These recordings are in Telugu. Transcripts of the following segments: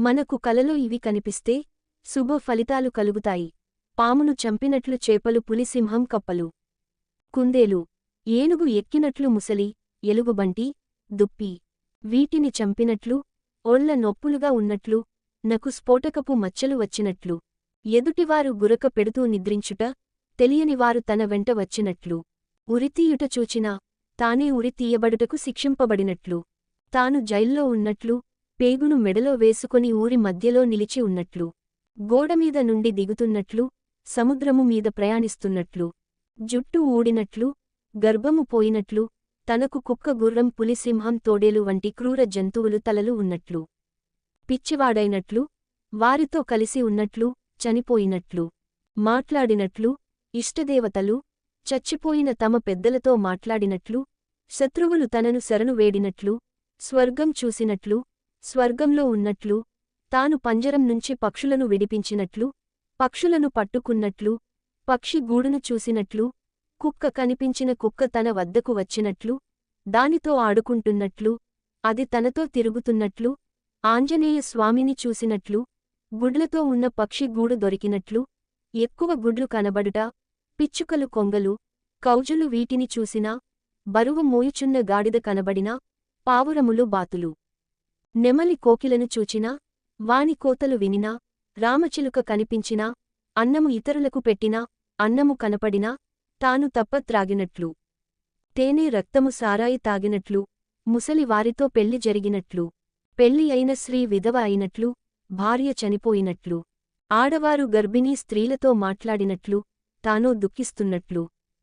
మనకు కలలో ఇవి కనిపిస్తే శుభ ఫలితాలు కలుగుతాయి. పామును చంపినట్లు చేపలు పులిసింహం కప్పలు. కుందేలు. ఏనుగు ఎక్కినట్లు ముసలి ఎలుగుబంటి దుప్పి. వీటిని చంపినట్లు ఒళ్ళ నొప్పులుగా ఉన్నట్లు నకు స్ఫోటకపు మచ్చలు వచ్చినట్లు. ఎదుటివారు గురక పెడుతూ నిద్రించుట తెలియనివారు తన వెంట వచ్చినట్లు. ఉరితీయుట చూచినా తానే ఉరి తీయబడుటకు శిక్షింపబడినట్లు. తాను జైల్లో ఉన్నట్లు పేగును మెడలో వేసుకొని ఊరి మధ్యలో నిలిచి ఉన్నట్లు గోడమీద నుండి దిగుతున్నట్లు సముద్రము మీద ప్రయాణిస్తున్నట్లు జుట్టు ఊడినట్లు గర్భము పోయినట్లు తనకు కుక్క గుర్రం పులిసింహం తోడేలు వంటి క్రూర జంతువులు తలలు ఉన్నట్లు పిచ్చివాడైనట్లు వారితో కలిసి ఉన్నట్లు చనిపోయినట్లు మాట్లాడినట్లు ఇష్టదేవతలు చచ్చిపోయిన తమ పెద్దలతో మాట్లాడినట్లు శత్రువులు తనను శరణు వేడినట్లు స్వర్గం చూసినట్లు స్వర్గంలో ఉన్నట్లు తాను పంజరం నుంచి పక్షులను విడిపించినట్లు పక్షులను పట్టుకున్నట్లు పక్షి గూడును చూసినట్లు కుక్క కనిపించిన కుక్క తన వద్దకు వచ్చినట్లు దానితో ఆడుకుంటున్నట్లు అది తనతో తిరుగుతున్నట్లు ఆంజనేయ స్వామిని చూసినట్లు గుడ్లతో ఉన్న పక్షి గూడు దొరికినట్లు ఎక్కువ గుడ్లు కనబడుట పిచ్చుకలు కొంగలు కౌజులు వీటిని చూసినా బరువు మోయుచున్న గాడిద కనబడినా పావురములు బాతులు. నెమలి కోకిలను చూచినా వాని కోతలు వినినా రామచిలుక కనిపించినా అన్నము ఇతరులకు పెట్టినా అన్నము కనపడినా తాను తప్ప త్రాగినట్లు తేనె రక్తము సారాయి తాగినట్లు ముసలి వారితో పెళ్ళి జరిగినట్లు. పెళ్ళి అయిన స్త్రీ విధవ అయినట్లు భార్య చనిపోయినట్లు. ఆడవారు గర్భిణీ స్త్రీలతో మాట్లాడినట్లు తానో దుఃఖిస్తున్నట్లు.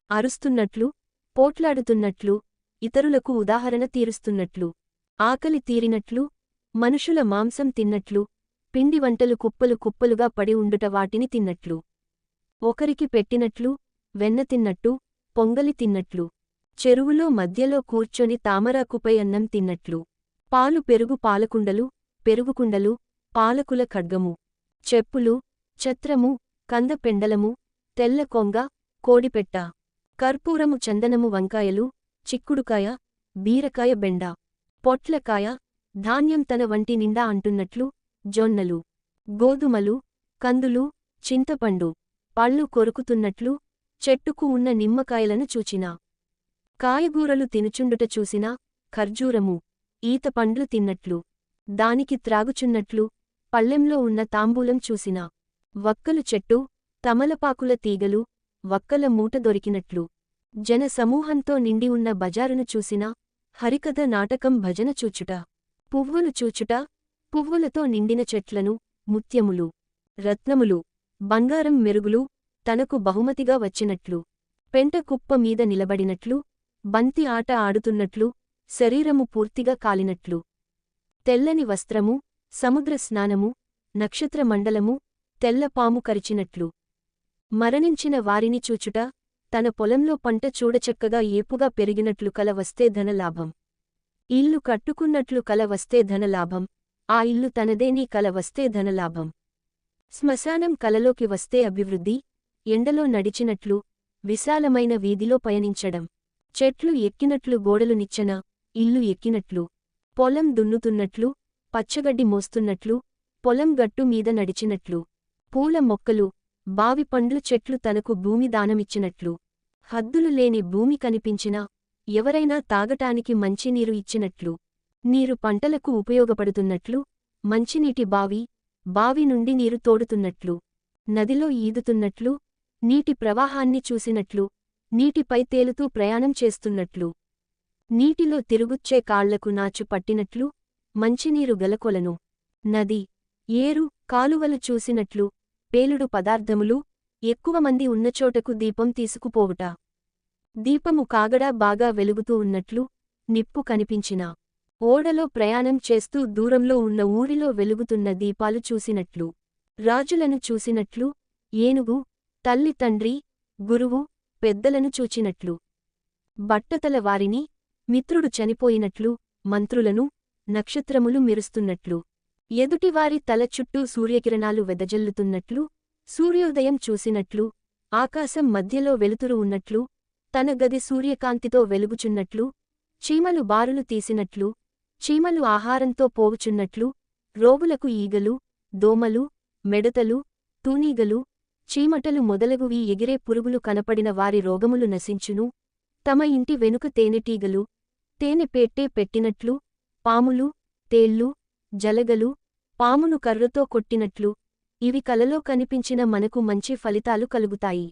అరుస్తున్నట్లు పోట్లాడుతున్నట్లు ఇతరులకు ఉదాహరణ తీరుస్తున్నట్లు. ఆకలి తీరినట్లు మనుషుల మాంసం తిన్నట్లు పిండి వంటలు కుప్పలు కుప్పలుగా పడి ఉండుట వాటిని తిన్నట్లు. ఒకరికి పెట్టినట్లు వెన్న తిన్నట్టు పొంగలి తిన్నట్లు. చెరువులో మధ్యలో కూర్చొని తామరాకుపై అన్నం తిన్నట్లు. పాలు పెరుగు పాలకుండలు పెరుగుకుండలు పాలకుల ఖడ్గము. చెప్పులు ఛత్రము కందపెండలము తెల్ల కొంగ కోడిపెట్ట కర్పూరము చందనము వంకాయలు చిక్కుడుకాయ బీరకాయ బెండ. పొట్లకాయ ధాన్యం తన వంటి నిండా అంటున్నట్లు జొన్నలు గోధుమలు కందులు చింతపండు పళ్ళు కొరుకుతున్నట్లు చెట్టుకు ఉన్న నిమ్మకాయలను చూచినా. కాయగూరలు తినుచుండుట చూసినా ఖర్జూరము ఈతపండ్లు తిన్నట్లు దానికి త్రాగుచున్నట్లు పళ్ళెంలో ఉన్న తాంబూలం చూసినా. వక్కలు చెట్టు తమలపాకుల తీగలు వక్కల మూట దొరికినట్లు జన సమూహంతో నిండి ఉన్న బజారును చూసినా హరికథ నాటకం భజన చూచుట. పువ్వులు చూచుట పువ్వులతో నిండిన చెట్లను ముత్యములు రత్నములు బంగారం మెరుగులు తనకు బహుమతిగా వచ్చినట్లు పెంట కుప్ప మీద నిలబడినట్లు బంతి ఆట ఆడుతున్నట్లు శరీరము పూర్తిగా కాలినట్లు. తెల్లని వస్త్రము సముద్ర స్నానము నక్షత్రమండలము తెల్లపాము కరిచినట్లు. మరణించిన వారిని చూచుట తన పొలంలో పంట చూడచక్కగా ఏపుగా పెరిగినట్లు కల వస్తే ధనలాభం. ఇల్లు కట్టుకున్నట్లు కల వస్తే ధనలాభం ఆ ఇల్లు తనదేని కల వస్తే ధనలాభం. శ్మశానం కలలోకి వస్తే అభివృద్ధి ఎండలో నడిచినట్లు విశాలమైన వీధిలో పయనించడం. చెట్లు ఎక్కినట్లు గోడలు నిచ్చెన ఇల్లు ఎక్కినట్లు. పొలం దున్నుతున్నట్లు పచ్చగడ్డి మోస్తున్నట్లు పొలం గట్టు మీద నడిచినట్లు. పూల మొక్కలు బావి పండ్లు చెట్లు తనకు భూమి దానమిచ్చినట్లు. హద్దులు లేని భూమి కనిపించినా ఎవరైనా తాగటానికి మంచినీరు ఇచ్చినట్లు నీరు పంటలకు ఉపయోగపడుతున్నట్లు మంచినీటి బావి బావి నుండి నీరు తోడుతున్నట్లు నదిలో ఈదుతున్నట్లు నీటి ప్రవాహాన్ని చూసినట్లు నీటిపై తేలుతూ ప్రయాణం చేస్తున్నట్లు నీటిలో తిరుగుచ్చే కాళ్ళకు నాచు పట్టినట్లు మంచినీరు గలకొలను. నది ఏరు కాలువలు చూసినట్లు పేలుడు పదార్థములు ఎక్కువ మంది ఉన్నచోటకు దీపం తీసుకుపోవుట. దీపము కాగడా బాగా వెలుగుతూ ఉన్నట్లు నిప్పు కనిపించినా. ఓడలో ప్రయాణం చేస్తూ దూరంలో ఉన్న ఊరిలో వెలుగుతున్న దీపాలు చూసినట్లు. రాజులను చూసినట్లు ఏనుగు తల్లి తండ్రి గురువు పెద్దలను చూచినట్లు. బట్టతల వారిని మిత్రుడు చనిపోయినట్లు మంత్రులను నక్షత్రములు మెరుస్తున్నట్లు. ఎదుటివారి తల చుట్టూ సూర్యకిరణాలు వెదజల్లుతున్నట్లు సూర్యోదయం చూసినట్లు ఆకాశం మధ్యలో వెలుతురు ఉన్నట్లు తన గది సూర్యకాంతితో వెలుగుచున్నట్లు చీమలు బారులు తీసినట్లు చీమలు ఆహారంతో పోవుచున్నట్లు రోగులకు ఈగలు దోమలు మెడతలు తూనీగలు చీమటలు మొదలగువి ఎగిరే పురుగులు కనపడిన వారి రోగములు నశించును. తమ ఇంటి వెనుక తేనెటీగలు తేనె పెట్టే పెట్టినట్లు పాములు తేళ్ళు జలగలు పామును కర్రతో కొట్టినట్లు ఇవి కలలో కనిపించిన మనకు మంచి ఫలితాలు కలుగుతాయి.